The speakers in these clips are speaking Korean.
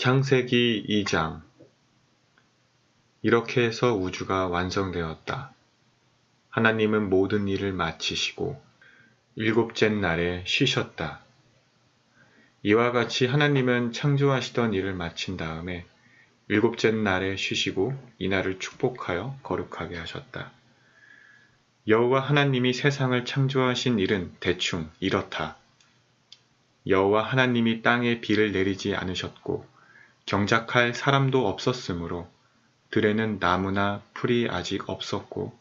창세기 2장 이렇게 해서 우주가 완성되었다. 하나님은 모든 일을 마치시고 일곱째 날에 쉬셨다. 이와 같이 하나님은 창조하시던 일을 마친 다음에 일곱째 날에 쉬시고 이날을 축복하여 거룩하게 하셨다. 여호와 하나님이 세상을 창조하신 일은 대충 이렇다. 여호와 하나님이 땅에 비를 내리지 않으셨고 경작할 사람도 없었으므로 들에는 나무나 풀이 아직 없었고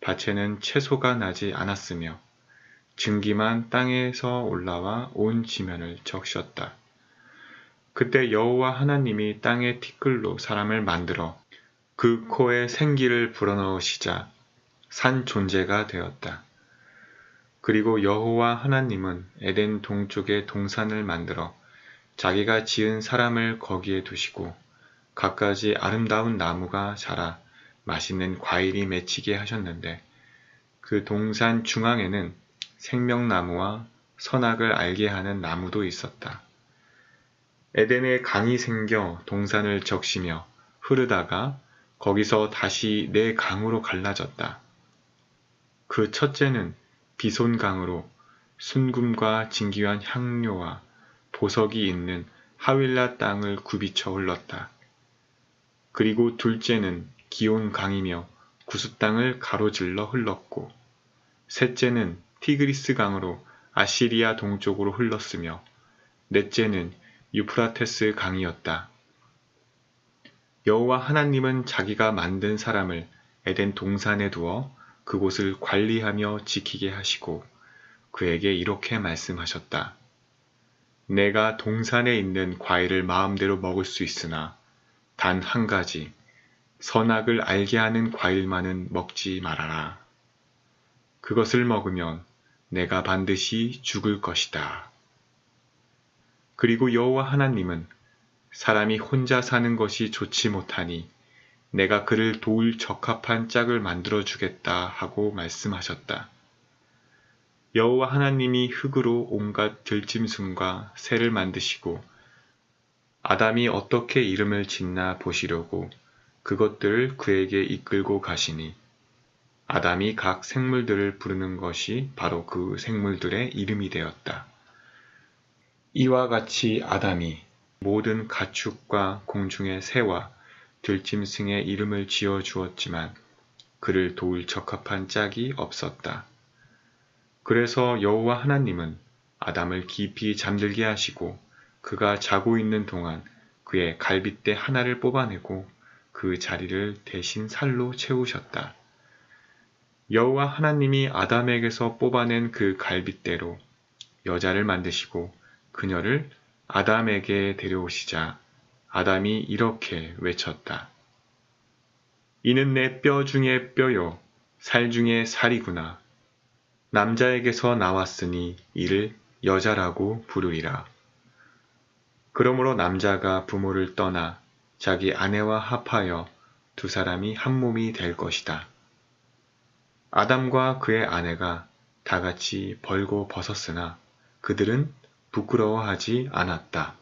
밭에는 채소가 나지 않았으며 증기만 땅에서 올라와 온 지면을 적셨다. 그때 여호와 하나님이 땅의 티끌로 사람을 만들어 그 코에 생기를 불어넣으시자 산 존재가 되었다. 그리고 여호와 하나님은 에덴 동쪽에 동산을 만들어 자기가 지은 사람을 거기에 두시고 갖가지 아름다운 나무가 자라 맛있는 과일이 맺히게 하셨는데 그 동산 중앙에는 생명나무와 선악을 알게 하는 나무도 있었다. 에덴에 강이 생겨 동산을 적시며 흐르다가 거기서 다시 네 강으로 갈라졌다. 그 첫째는 비손강으로 순금과 진귀한 향료와 보석이 있는 하윌라 땅을 굽이쳐 흘렀다. 그리고 둘째는 기온 강이며 구수 땅을 가로질러 흘렀고 셋째는 티그리스 강으로 아시리아 동쪽으로 흘렀으며 넷째는 유프라테스 강이었다. 여호와 하나님은 자기가 만든 사람을 에덴 동산에 두어 그곳을 관리하며 지키게 하시고 그에게 이렇게 말씀하셨다. 내가 동산에 있는 과일을 마음대로 먹을 수 있으나 단 한 가지 선악을 알게 하는 과일만은 먹지 말아라. 그것을 먹으면 내가 반드시 죽을 것이다. 그리고 여호와 하나님은 사람이 혼자 사는 것이 좋지 못하니 내가 그를 도울 적합한 짝을 만들어 주겠다 하고 말씀하셨다. 여호와 하나님이 흙으로 온갖 들짐승과 새를 만드시고 아담이 어떻게 이름을 짓나 보시려고 그것들을 그에게 이끌고 가시니 아담이 각 생물들을 부르는 것이 바로 그 생물들의 이름이 되었다. 이와 같이 아담이 모든 가축과 공중의 새와 들짐승의 이름을 지어 주었지만 그를 도울 적합한 짝이 없었다. 그래서 여호와 하나님은 아담을 깊이 잠들게 하시고 그가 자고 있는 동안 그의 갈빗대 하나를 뽑아내고 그 자리를 대신 살로 채우셨다. 여호와 하나님이 아담에게서 뽑아낸 그 갈빗대로 여자를 만드시고 그녀를 아담에게 데려오시자 아담이 이렇게 외쳤다. 이는 내 뼈 중에 뼈요, 살 중에 살이구나. 남자에게서 나왔으니 이를 여자라고 부르리라. 그러므로 남자가 부모를 떠나 자기 아내와 합하여 두 사람이 한 몸이 될 것이다. 아담과 그의 아내가 다 같이 벌고 벗었으나 그들은 부끄러워하지 않았다.